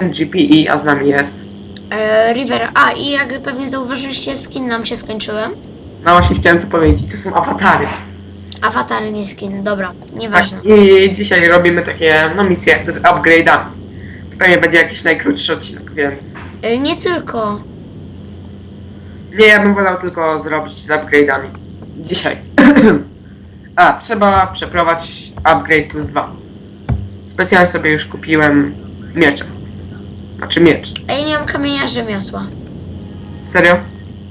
GPE, a z nami jest. E, River. A i jak pewnie zauważyliście, skin nam się skończyły. No właśnie chciałem to powiedzieć, to są awatary. Awatary, nie skin. Dobra, nieważne. i dzisiaj robimy takie, no misje z upgrade'ami. To pewnie będzie jakiś najkrótszy odcinek, więc... E, nie tylko. Nie, ja bym wolał tylko zrobić z upgrade'ami. Dzisiaj. A, trzeba przeprowadzić upgrade plus 2. Specjalnie sobie już kupiłem miecze. Znaczy miecz. A ja nie mam kamienia rzemiosła. Serio?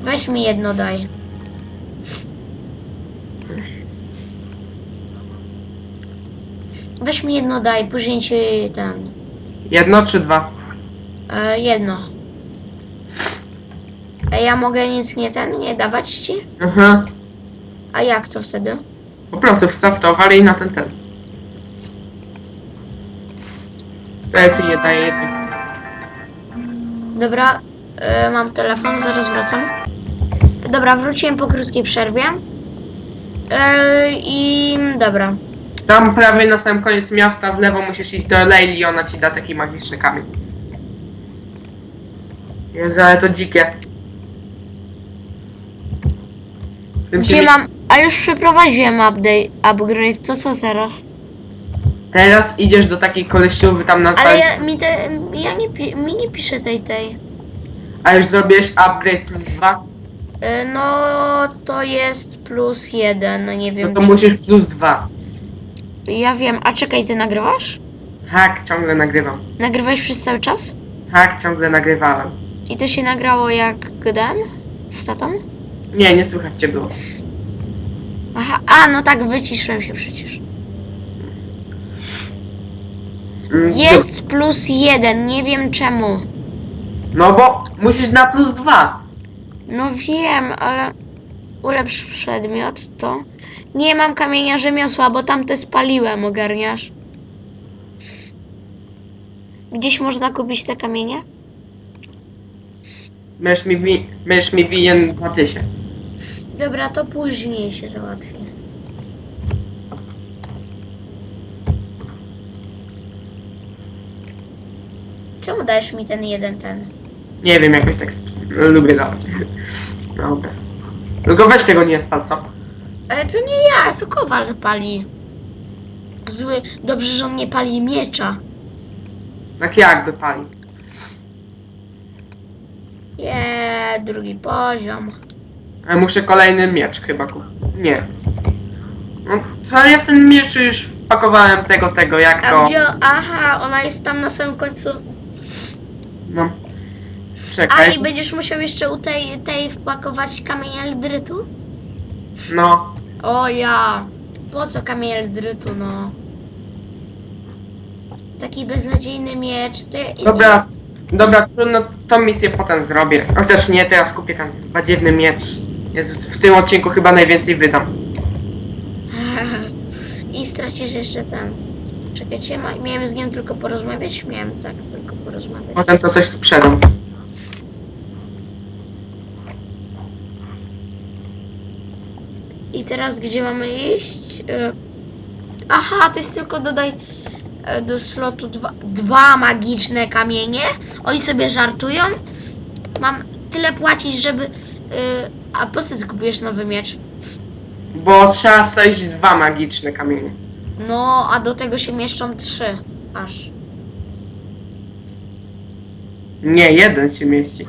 Weź mi jedno daj. Weź mi jedno daj, później ci ten. Jedno czy dwa? E, jedno. A ja mogę nic nie ten, nie dawać ci? Aha. A jak to wtedy? Po prostu wstaw towar i na ten ten. Ci nie daję jednych. Dobra, e, mam telefon, zaraz wracam. Dobra, wróciłem po krótkiej przerwie. E, I dobra. Tam prawie na samym koniec miasta w lewo musisz iść do Leili ona ci da taki magiczny kamień. Jezu, ale to dzikie. W tym się Gdzie mi- mam. A już przeprowadziłem update, upgrade, to co teraz? Teraz idziesz do takiej koleściowy tam na Ale sali, ja, mi, te, ja nie, pi- mi nie piszę tej tej. a już zrobiłeś upgrade plus 2, E, No to jest plus jeden, no nie no wiem. to czy- musisz plus 2. Ja wiem, a czekaj, ty nagrywasz? Tak, ciągle nagrywam. Nagrywałeś przez cały czas? Tak, ciągle nagrywałem. I to się nagrało jak gadałem? Z tatą? Nie, nie słychać cię było. Aha, a no tak, wyciszyłem się przecież. Mm, Jest plus jeden, nie wiem czemu. No bo musisz na plus 2. No wiem, ale ulepsz przedmiot to. Nie mam kamienia rzemiosła, bo tamte spaliłem, ogarniasz? Gdzieś można kupić te kamienie? Będziesz mi, wi- będziesz mi winien 2000. Dobra, to później się załatwi. Czemu dajesz mi ten jeden ten? Nie wiem, jakoś tak sp- lubię dawać. Dobra. Tylko weź tego nie spal, co? Ale to nie ja, to kowal pali. Zły. Dobrze, że on nie pali miecza. Tak jakby pali. Je, drugi poziom. A muszę kolejny miecz chyba kupić. Nie. No, co ja w ten miecz już wpakowałem tego, tego, jak A to... gdzie. Aha, ona jest tam na samym końcu. A Czekaj. i będziesz musiał jeszcze u tej, tej wpakować kamień eldrytu? No. O ja. Po co kamień eldrytu, no? Taki beznadziejny miecz. Ty, Dobra. Dobra, trudno, tą misję potem zrobię. Chociaż nie, teraz kupię ten badziewny miecz. Jezu, w tym odcinku chyba najwięcej wydam. I stracisz jeszcze ten. Czekajcie, ma- miałem z nim tylko porozmawiać? Miałem tak, tylko porozmawiać. Potem to coś sprzedam. I teraz gdzie mamy iść? Y, Aha, to jest tylko dodaj e, do slotu dwa, dwa magiczne kamienie. Oni sobie żartują. Mam tyle płacić, żeby... y, A po co ty kupujesz nowy miecz? Bo trzeba wstawić dwa magiczne kamienie. No, a do tego się mieszczą trzy. Aż. Nie, jeden się mieści.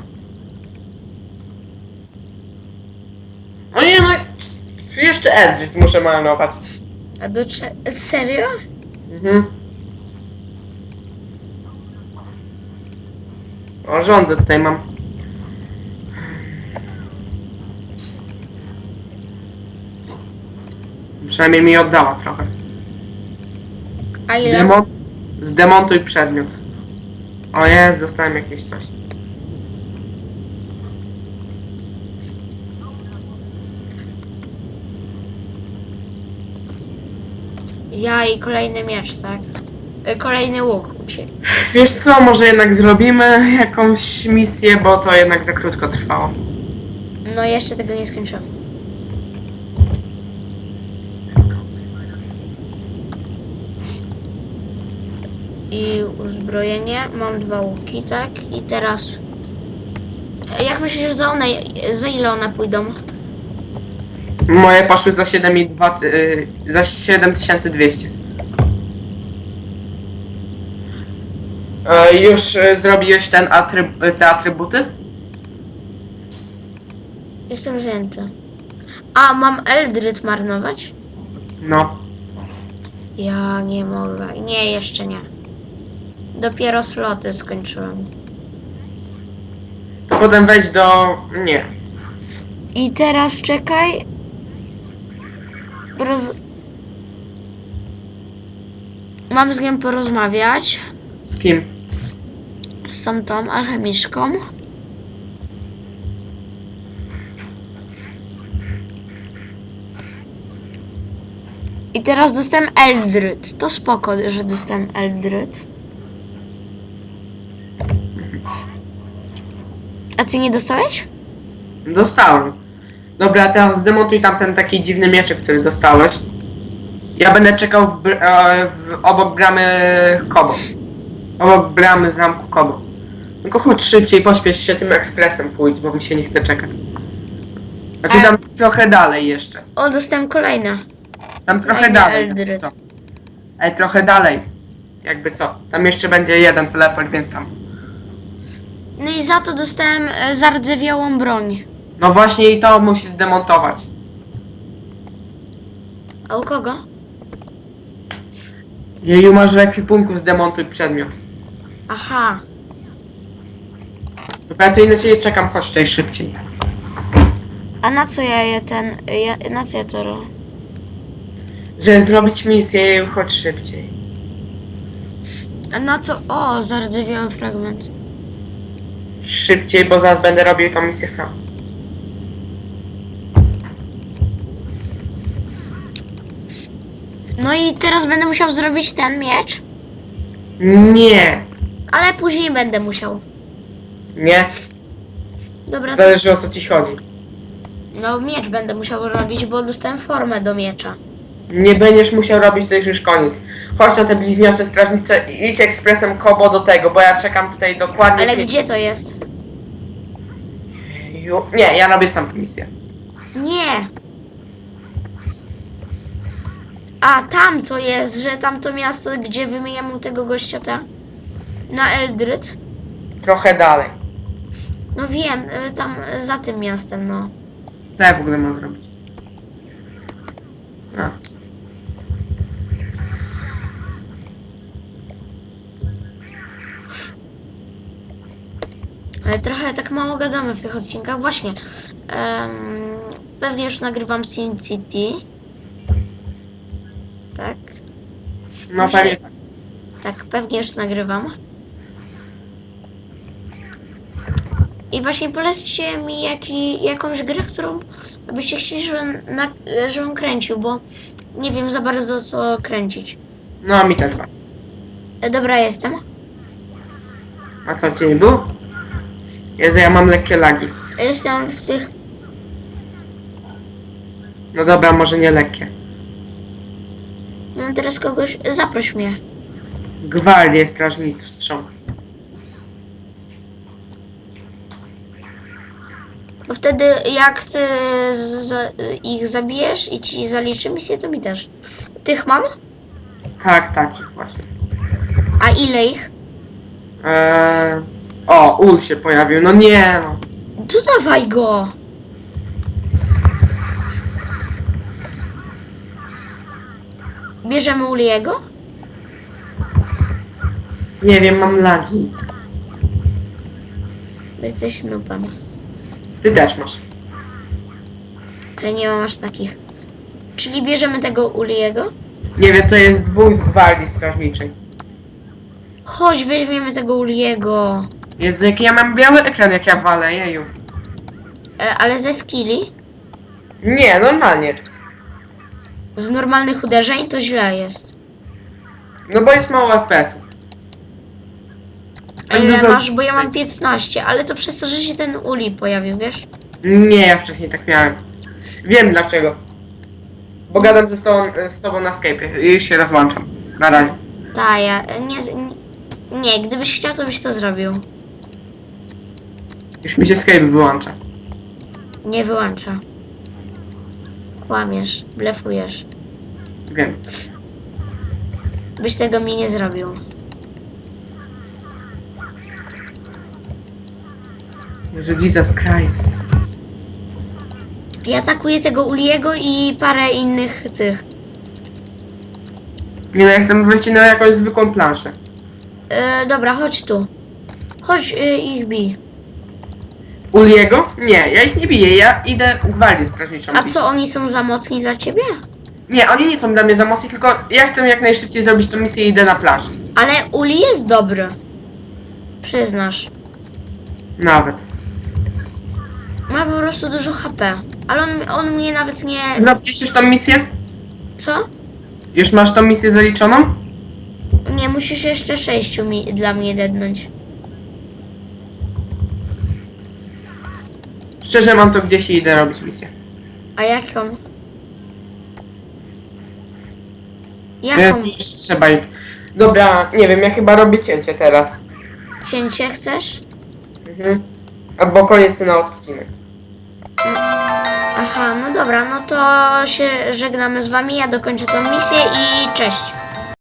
No nie no, jeszcze muszę malować. A do cze... Serio? Mhm. O, rządzę tutaj mam. Przynajmniej mi oddała trochę. A ile? Demon... Zdemontuj przedmiot. O jest, dostałem jakieś coś. Ja i kolejny miecz, tak? Y, Kolejny łuk. Wiesz co, może jednak zrobimy jakąś misję, bo to jednak za krótko trwało. No jeszcze tego nie skończyłem. i uzbrojenie. Mam dwa łuki, tak? I teraz... E, Jak myślisz, za, one, za ile one pójdą? Moje poszły za 7 i 2, y, za 7200. E, już y, zrobiłeś ten atryb, te atrybuty? Jestem wzięty. A, mam Eldryt marnować? No. Ja nie mogę. Nie, jeszcze nie. Dopiero sloty skończyłem. To potem wejdź do... nie. I teraz czekaj. Roz... Mam z nim porozmawiać. Z kim? Z tą tą alchemiczką. I teraz dostałem Eldryt. To spoko, że dostałem Eldryt. A ty nie dostałeś? Dostałem. Dobra, a teraz zdemontuj tam ten taki dziwny mieczek, który dostałeś. Ja będę czekał w, br- e, w, obok bramy Kobo. Obok bramy zamku Kobo. Tylko chodź szybciej, pośpiesz się tym ekspresem pójdź, bo mi się nie chce czekać. Znaczy Ale- tam trochę dalej jeszcze. O, dostałem kolejne. Tam trochę Fajny dalej. Jakby Co. Ale trochę dalej. Jakby co. Tam jeszcze będzie jeden teleport, więc tam. No i za to dostałem e, zardzewiałą broń. No właśnie i to musi zdemontować. A u kogo? Jeju, masz w ekwipunku, zdemontuj przedmiot. Aha. Dobra, ja tu ciebie czekam, chodź tutaj szybciej. A na co ja je ten. Ja, na co ja to robię? Że zrobić misję, jeju, chodź szybciej. A na co. O, zardzewiały fragment. Szybciej, bo zaraz będę robił tą misję sam. No i teraz będę musiał zrobić ten miecz. Nie, Ale później będę musiał. nie. Dobra? Zależy o co ci chodzi. No miecz będę musiał robić, bo dostałem formę do miecza. Nie będziesz musiał robić, to już koniec. Chodź na te bliźniacze strażnicze i idź ekspresem Kobo do tego, bo ja czekam tutaj dokładnie. Ale pięć- gdzie to jest? Ju- Nie, ja robię sam tę misję. Nie. A tam to jest, że tam to miasto, gdzie wymieniamy tego gościa ta. Na Eldryt. Trochę dalej. No wiem, y, tam y, za tym miastem, no. Co ja w ogóle mam zrobić? A. Ale trochę tak mało gadamy w tych odcinkach. Właśnie. em, pewnie już nagrywam Sim City. Tak. No pewnie tak. Tak, pewnie już nagrywam. I właśnie polećcie mi jaki, jakąś grę, którą byście chcieli, żebym, na, żebym kręcił, bo nie wiem za bardzo co kręcić. No a mi też was. E, dobra, jestem. A co cię nie było? Jezu, ja mam lekkie lagi. Jestem w tych. No dobra, może nie lekkie. Mam teraz kogoś. Zaproś mnie. Gwardie strażniczą. Bo wtedy jak ty z, z, ich zabijesz i ci zaliczy misję, to mi też. Tych mam? Tak, takich właśnie. A ile ich? Eee... O, ul się pojawił. No nie no. To dawaj go! Bierzemy Uliego? Nie wiem, mam lagi. Bo Jesteś nubem. Ty też masz. Ale nie mam aż takich. Czyli bierzemy tego Uliego? Nie wiem, to jest dwóch z gwardii strażniczej. Chodź, weźmiemy tego Uliego. Jezu, jaki ja mam biały ekran, jak ja walę, jeju. E, ale ze skilli? Nie, normalnie. Z normalnych uderzeń to źle jest. No bo jest mało FPS-ów. A ile Dużo- masz? Bo ja mam 15, ale to przez to, że się ten Uli pojawił, wiesz? Nie, ja wcześniej tak miałem. Wiem dlaczego. Bo gadam ze tobą, z tobą na Skype'ie i już się rozłączam. Na razie. Ta, ja nie, Nie, gdybyś chciał, to byś to zrobił. Już mi się Skype wyłącza. Nie wyłącza. Kłamiesz, blefujesz. Wiem. Byś tego mi nie zrobił. Że Jesus Christ. Ja atakuję tego Uliego i parę innych tych. Nie no, ja chcę wejść na jakąś zwykłą planszę. E, dobra, chodź tu. Chodź e, ich bij. Uliego? Nie, ja ich nie biję, ja idę gwarię strażniczą A bić. co, oni są za mocni dla ciebie? Nie, oni nie są dla mnie za mocni, tylko ja chcę jak najszybciej zrobić tą misję i idę na plażę. Ale Uli jest dobry. Przyznasz. Nawet. Ma po prostu dużo HP. Ale on, on mnie nawet nie... Zrobiłeś już tą misję? Co? Już masz tą misję zaliczoną? Nie, musisz jeszcze sześciu mi, dla mnie dednąć. Szczerze mam to gdzieś i idę robić misję. A jaką? Jaką jeszcze trzeba ich... Dobra, nie wiem, ja chyba robię cięcie teraz. cięcie chcesz? Mhm. Albo koniec na odcinek. Aha, no dobra, no to się żegnamy z wami, ja dokończę tą misję i cześć.